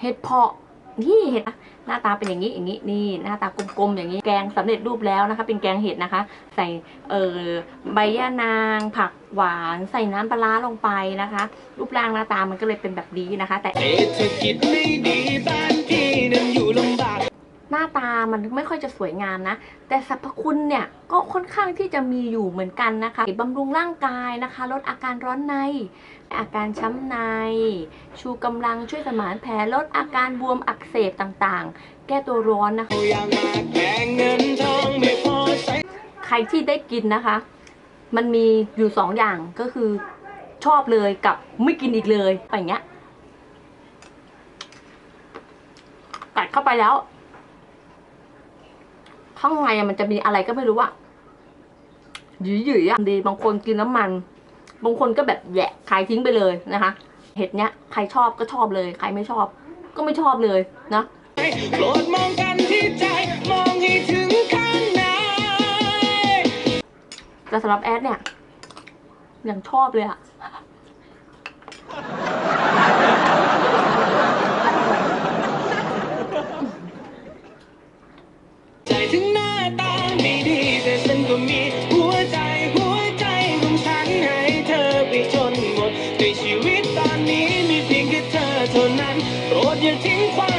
เห็ดเพาะนี่เห็ดนะหน้าตาเป็นอย่างนี้อย่างนี้นี่หน้าตากลมๆอย่างนี้แกงสำเร็จรูปแล้วนะคะ เป็นแกงเห็ดนะคะ ใส่เอ่อใบย่านาง ผักหวานใส่น้ำปลาลงไปนะคะ รูปร่างหน้าตามันก็เลยเป็นแบบนี้นะคะ แต่เศรษฐกิจไม่ดีบ้าน ตามันไม่ค่อยจะสวยงามนะ แต่สรรพคุณเนี่ยก็ค่อนข้างที่จะมีอยู่เหมือนกันนะคะบำรุงร่างกายนะคะ ลดอาการร้อนใน อาการช้ำใน ชูกำลังช่วยสมานแผลลดอาการบวมอักเสบต่างๆ แก้ตัวร้อนนะคะใช้ใครที่ได้กินนะคะ มันมีอยู่สองอย่างก็คือชอบเลยกับไม่กินอีกเลยอย่างเงี้ยกัดเข้าไปแล้ว ข้างในมันจะมีอะไรก็ไม่รู้อะหยืยๆอะดีบางคนกินน้ำมันบางคนก็แบบแยะขายทิ้งไปเลยนะคะ เห็ดเนี้ยใครชอบก็ชอบเลยใครไม่ชอบ ก็ไม่ชอบเลยนะโปรดมองกันที่ใจมองให้ถึงข้างในแต่สำหรับแอดเนี่ยยังชอบเลยอะ โ难รด听话